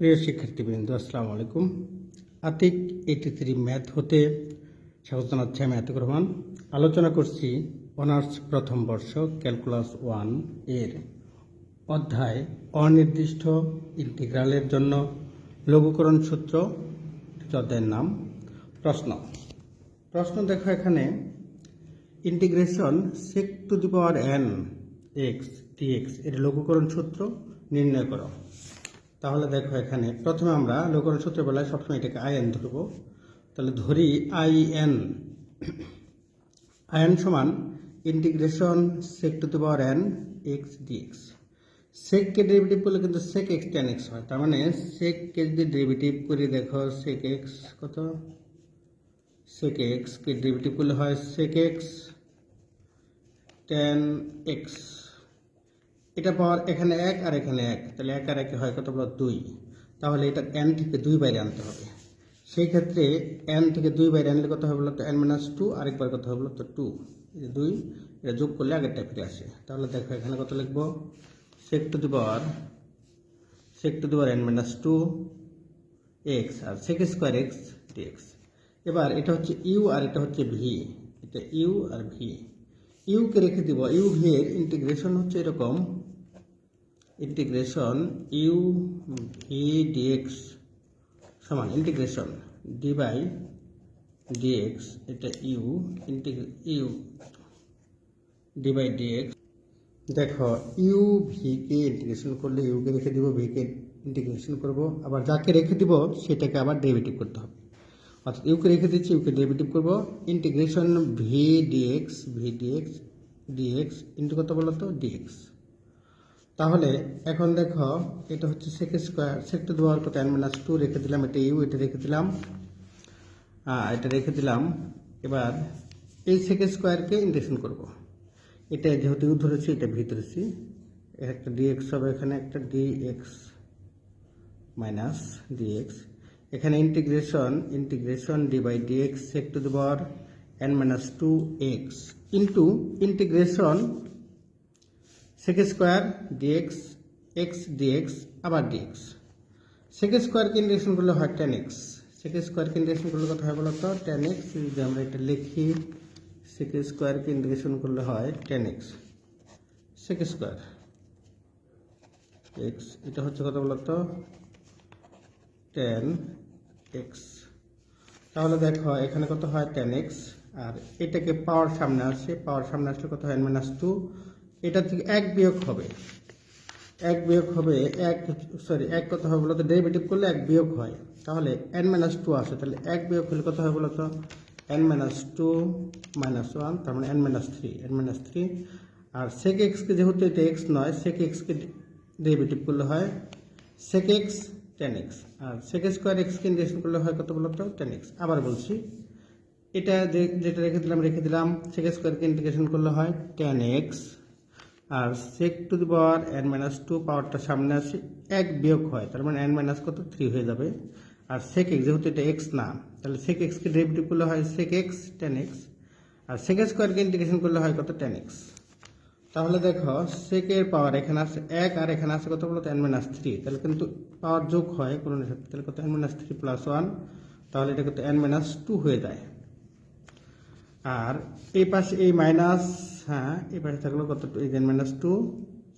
প্রিয় শিক্ষার্থীবৃন্দ, আসসালামু আলাইকুম। আতিক এইটি থ্রি ম্যাথ হতে স্বাগত জানাচ্ছি আমি আতিক রহমান। আলোচনা করছি অনার্স প্রথম বর্ষ, ক্যালকুলাস ওয়ানের। অধ্যায়, অনির্দিষ্ট ইন্টিগ্রালের জন্য লঘুকরণ সূত্র অধ্যায়ের নাম। প্রশ্ন প্রশ্ন দেখো এখানে। Integration sec to the power n x dx এর লঘুকরণ সূত্র নির্ণয় করো। তাহলে দেখো এখানে প্রথমে আমরা লঘুকরণ সূত্র বেলায় সবসময় এটাকে আই এন ধরবো। তাহলে ধরি আই এন আই এন সমান integration sec to the power n x dx সেককে derivative করলে কিন্তু সেক এক্স টেন এক্স হয়। তার মানে সেককে যদি ডেরিভেটিভ করে, দেখো সেক এক্স কত? সেক এক্স কে ডেরিভেটিভ করলে হয় সেক এক্স টেন এক্স এটা পাওয়ার এখানে এক আর এখানে এক। তাহলে এক আর একে হয় কত বলো? দুই। তাহলে এটা এন থেকে দুই বাইরে আনতে হবে। সেই ক্ষেত্রে এন থেকে দুই বাইরে আনলে কত হবে বলতো এন মাইনাস টু আরেকবার কত হবে তো? টু দুই, এটা যোগ করলে আগেরটা ফিরে আসে। তাহলে দেখো এখানে কত লিখব? Sec to the power sec to the power n minus two x R sec square x dx এবার এটা হচ্ছে ইউ আর এটা হচ্ছে ভি এটা ইউ আর ভি ইউকে রেখে দিব। ইউ ভি এর ইন্টিগ্রেশন হচ্ছে এরকম ইন্টিগ্রেশন ইউ ভি ডিএক্স সমান, ইন্টিগ্রেশন ডি বাই ডিএক্স, এটা u, integrate, u d by dx. দেখো, ইউ ভিকে ইন্টিগ্রেশন করলে ইউকে রেখে দিব ভিকে ইন্টিগ্রেশন করব। আবার যাকে রেখে দিব, সেটাকে আবার ডেরিভেটিভ করতে হবে। অর্থাৎ ইউকে রেখে দিচ্ছি, ইউকে ডেরিভেটিভ করব। Integration v dx v dx dx, into কত বলো তো ডিএক্স। তাহলে এখন দেখো, এটা হচ্ছে সেক স্কোয়ার সেক টু দেওয়ার কত? এন মাইনাস টু রেখে দিলাম, এটা ইউ এটা রেখে দিলাম এটা রেখে দিলাম। এবার এই সেক স্কোয়ারকে ইন্টিগ্রেশন করব। এটা যেহেতু ইউ ধরেছি, এটা ভি ধরেছি একটা ডিএক্স হবে এখানে, একটা ডিএক্স মাইনাস ডিএক্স এখানে integration integration d by dx sec two n minus two x into integration sec square dx x dx আবার ডিএক্স সেক স্কোয়ারকে ইন্টিগ্রেশন করলে হয় টেন এক্স সেক স্কোয়ারকে ইন্টিগ্রেশন করলে কত হয় বলো তো টেন এক্স যদি আমরা এটা লিখি, সেক স্কোয়ারকে ইন্টিগ্রেশন করলে হয় tan x sec square x এটা হচ্ছে কত বলো তো টেন এক্স তাহলে দেখো, এখানে কত হয় টেন এক্স আর এটাকে পাওয়ার সামনে আসে পাওয়ার সামনে আসলে কত হয়? এন মাইনাস টু এটা থেকে এক বিয়োগ হবে। এক বিয়োগ হবে এক সরি এক কত হবে বলতো? ডেরিভেটিভ করলে এক বিয়োগ হয়। তাহলে এন মাইনাস টু আসে। তাহলে এক বিয়োগ হলে কত হবে বলতো? N minus two minus one তার মানে n minus three n minus three আর সেক এক্সকে যেহেতু এটা এক্স নয় সেক এক্সকে ডেরিভেটিভ করলে হয় সেক এক্স টেন এক্স আর সেক স্কোয়ার এক্সকে ইন্টিগ্রেশন করলে হয় কত বলতো? টেন এক্স আবার বলছি, এটা যেটা রেখে দিলাম রেখে দিলাম সেক স্কোয়ারকে ইন্টিগ্রেশন করলে হয় tan x R sec to the power n minus two পাওয়ারটা সামনে আসে, এক বিয়োগ হয়, তার মানে এন মাইনাস কত? থ্রি হয়ে যাবে। আর সেক এক্স যেহেতু এটা এক্স না, তাহলে সেক এক্সকে ডেরিভেটিভ করলে হয় সেক এক্স টেন এক্স আর সেক স্কোয়ারকে ইন্টিগ্রেশন করলে হয় কত? টেন এক্স তাহলে দেখো সেকের পাওয়ার এখানে আসে এক, আর এখানে আছে কত বলতো? এন মাইনাস থ্রি তাহলে কিন্তু পাওয়ার যোগ হয় কোনো সাথে তাহলে কত? N minus three plus one তাহলে এটা কত এন মাইনাস টু হয়ে যায়। আর এই পাশে এই মাইনাস হ্যাঁ এই পাশে থাকল কত এই এন মাইনাস টু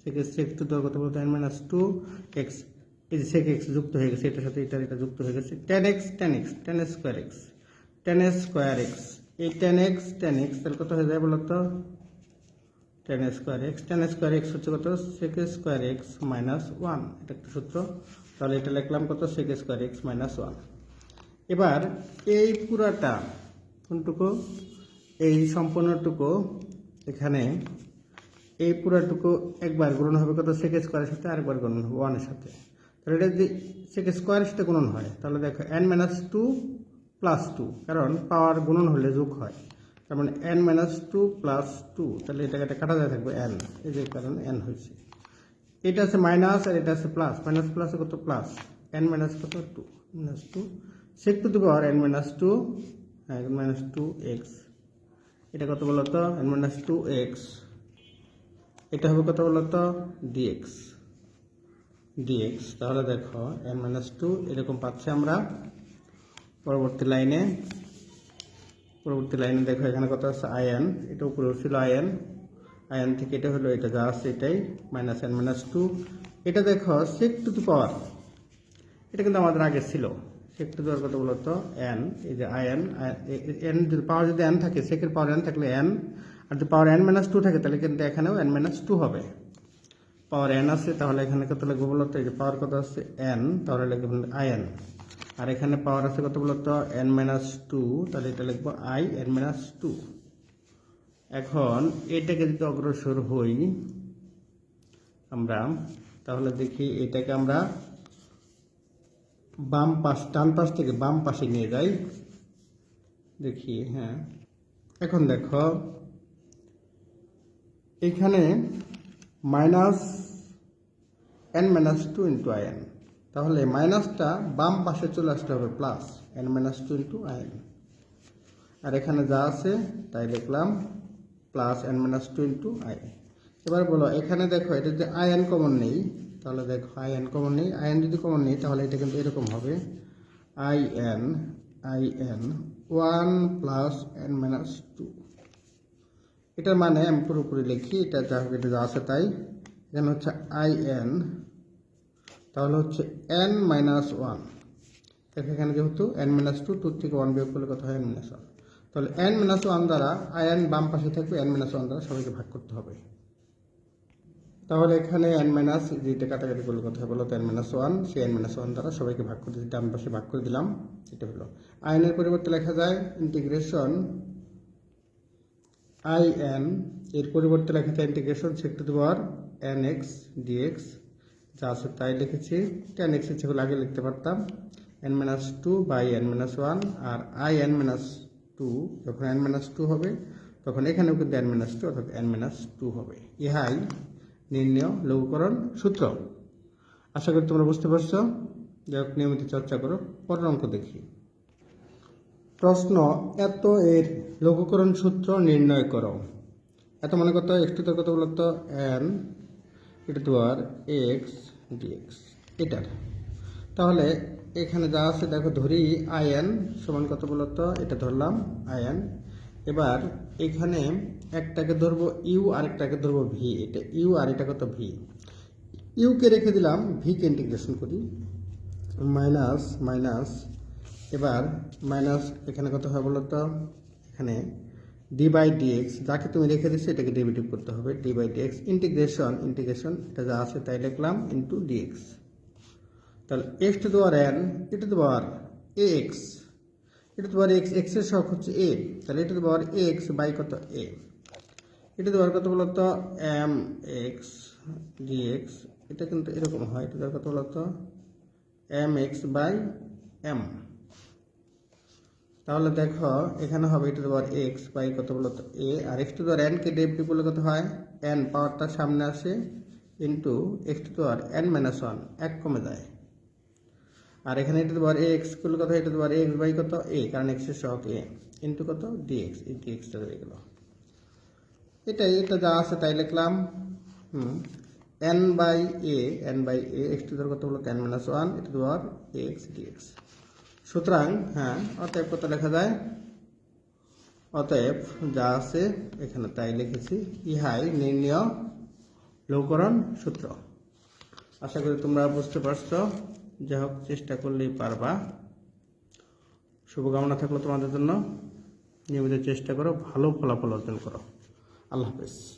সেকে সেক টু দেওয়া কত বলতো এন মাইনাস টু এক্স এই যে সেক এক্স যুক্ত হয়ে গেছে, এটার সাথে এটা এটা যুক্ত হয়ে গেছে tan x tan x tan square x tan square x এই টেন এক্স টেন এক্স তাহলে কত হয়ে যায় বলতো? Tan square x tan square x হচ্ছে কত? Sec square x minus one এটা একটা সূত্র, তাহলে এটা লিখলাম কত? Sec square x minus one এবার এই পুরাটা কোনটুকু? এই সম্পূর্ণটুকু এখানে এই পুরাটুকু একবার গুণন হবে কত? সেক স্কোয়ারের সাথে আরেকবার গুণন হবে ওয়ানের সাথে। তাহলে এটা যদি সেক স্কোয়ারের সাথে গুণন হয়, তাহলে দেখো n minus two plus two কারণ পাওয়ার গুণন হলে যোগ হয়। তার মানে n minus two plus two তাহলে এটাকে একটা কাটা যায় থাকবে এন এই যে কারণ এন হয়েছে। এটা আছে মাইনাস আর এটা আছে প্লাস মাইনাস প্লাস কত? প্লাস এন মাইনাস কত? Two minus two sec to the power n minus two minus two x এটা কত বলতো এন মাইনাস টু এক্স এটা হবে কত বলো বলতো ডিএক্স ডিএক্স তাহলে দেখো এন মাইনাস টু এরকম পাচ্ছি আমরা। পরবর্তী লাইনে পরবর্তী লাইনে দেখো, এখানে কত আছে? আয়ন এটা উপরে ছিল আয়ন আয়ন থেকে এটা হলো, এটা যা আছে এটাই মাইনাস এন মাইনাস টু এটা দেখো সেক টু টু পাওয়ার এটা কিন্তু আমাদের আগে ছিল। সেক টু দেওয়ার কত বলতো এন এই যে আয়ন এন যদি পাওয়ার যদি এন থাকে সেকের পাওয়ার এন থাকলে এন আর যদি পাওয়ার এন মাইনাস টু থাকে, তাহলে কিন্তু এখানেও এন মাইনাস টু হবে। পাওয়ার এন আছে, তাহলে এখানে কত লিখব বলতো, এই যে পাওয়ার কত আছে? এন তাহলে লিখব আয়ন আর এখানে পাওয়ার আছে কত বলতো? এন মাইনাস টু তাহলে এটা লিখব আই এন মাইনাস টু এখন এটাকে যদি অগ্রসর হই আমরা, তাহলে দেখি এটাকে আমরা বাম পাশ, ডান পাশ থেকে বাম পাশে নিয়ে যাই। দেখি হ্যাঁ। এখন দেখো, এখানে minus n minus two into I n তাহলে মাইনাসটা বাম পাশে চলে আসতে হবে plus n minus two into I n আর এখানে যা আছে, তাই লিখলাম plus n minus two into I এবার বলো, এখানে দেখো, এটা যদি আয়ন কমন নেই তাহলে দেখো আই এন কমন নেই। আয়ন যদি কমন নেই, তাহলে এটা কিন্তু এরকম হবে। I n I n one plus n minus two এটার মানে আমি পুরোপুরি লিখি, এটা যা এটা যা আছে তাই। এখানে হচ্ছে আই এন তাহলে হচ্ছে এন মাইনাস ওয়ান এখানে যেহেতু এন মাইনাস টু টু থেকে ওয়ান বিয়োগ করলে কত হয়? এন মাইনাস ওয়ান তাহলে এন মাইনাস ওয়ান দ্বারা আই এন বাম পাশে থাকবে এন মাইনাস ওয়ান দ্বারা সবাইকে ভাগ করতে হবে। তাহলে এখানে এন মাইনাস যেটা কাটাকাটি করলে কথা বলো তো এন মাইনাস ওয়ান সেই এন মাইনাস ওয়ান দ্বারা সবাইকে ভাগ করে দিতে ডান পাশে ভাগ করে দিলাম, এটা হলো। আইনের পরিবর্তে লেখা যায় ইন্টিগ্রেশন আই এন এর পরিবর্তে লেখা যায় ইন্টিগ্রেশন সেক্টর দেওয়ার এন এক্স ডিএক্স যা আছে তাই লিখেছি টেন এক্স ইচ্ছে আগে লিখতে পারতাম n minus two by n minus one R I n minus two যখন এন মাইনাস টু হবে, তখন এখানেও কিন্তু এন মাইনাস টু অর্থাৎ এন মাইনাস টু হবে। ইহাই নির্ণয় লঘুকরণ সূত্র। আশা করি তোমরা বুঝতে পারছ। যাই হোক, নিয়মিত চর্চা করো, পরের অঙ্ক দেখি। প্রশ্ন, এত এর লঘুকরণ সূত্র নির্ণয় করো। এত মনে করতে হয় একটু তো? কত বলতো এন এটা তোমার এক্স ডিএক্স এটার। তাহলে এখানে যা আছে, দেখো, ধরি আইএন সমান কত বলতো এটা ধরলাম আইএন এবার এখানে একটাকে ধরবো ইউ, আরেকটাকে ধরবো ভি। এটা ইউ আর এটা কত ভি। ইউকে রেখে দিলাম ভিকে ইন্টিগ্রেশন করি। মাইনাস মাইনাস, এবার মাইনাস এখানে কত হয় বলো তো এখানে ডি বাই ডিএক্স যাকে তুমি রেখে দিচ্ছ এটাকে ডেরিভেটিভ করতে হবে। D by dx integration integration এটা যা আছে তাই লিখলাম ইন্টু ডিএক্স তাহলে এক্স টু দেওয়ার এন এটা দেওয়ার এ এক্স এটা দেওয়ার এক্স এক্সের শখ হচ্ছে এ তাহলে এটা এ এক্স বাই কত এ এটা দেওয়ার কত বলতো এম এক্স ডিএক্স এটা কিন্তু এরকম হয়, এটা দেওয়ার কত বলতো এম এক্স বাই এম তাহলে দেখো, এখানে হবে এটা দেওয়ার এক্স বাই কত বলতো এ আর এক্স টু দেওয়ার এনকে ডেভিটিভ করলে কত হয়? এন পাওয়ারটা সামনে আসে ইন্টু এক্স টু দেওয়ার এন মাইনাস ওয়ান এক কমে যায়। আর এখানে এটা এ এক্স করলে কত? এটা দেওয়ার এক্স বাই কত? এ কারণ এক্সের সহক এ ইন্টু কত? ডিএক্স এই ডিএক্সটা হয়ে গেল। এটাই, এটা যা আছে তাই লিখলাম। হুম। N by a n by a x to দেওয়ার কত বলো এন মাইনাস ওয়ান এটা দেওয়ার এক্স ডিএক্স সুতরাং হ্যাঁ অতএব কত লেখা যায়? অতএব যা আছে এখানে তাই লিখেছি। ইহাই নির্ণয় লৌকরণ সূত্র। আশা করি তোমরা বুঝতে পারছ। যাই হোক চেষ্টা করলেই পারবা। শুভকামনা থাকল তোমাদের জন্য। নিয়মিত চেষ্টা করো, ভালো ফলাফল অর্জন করো। আল্লাহ হাফেজ।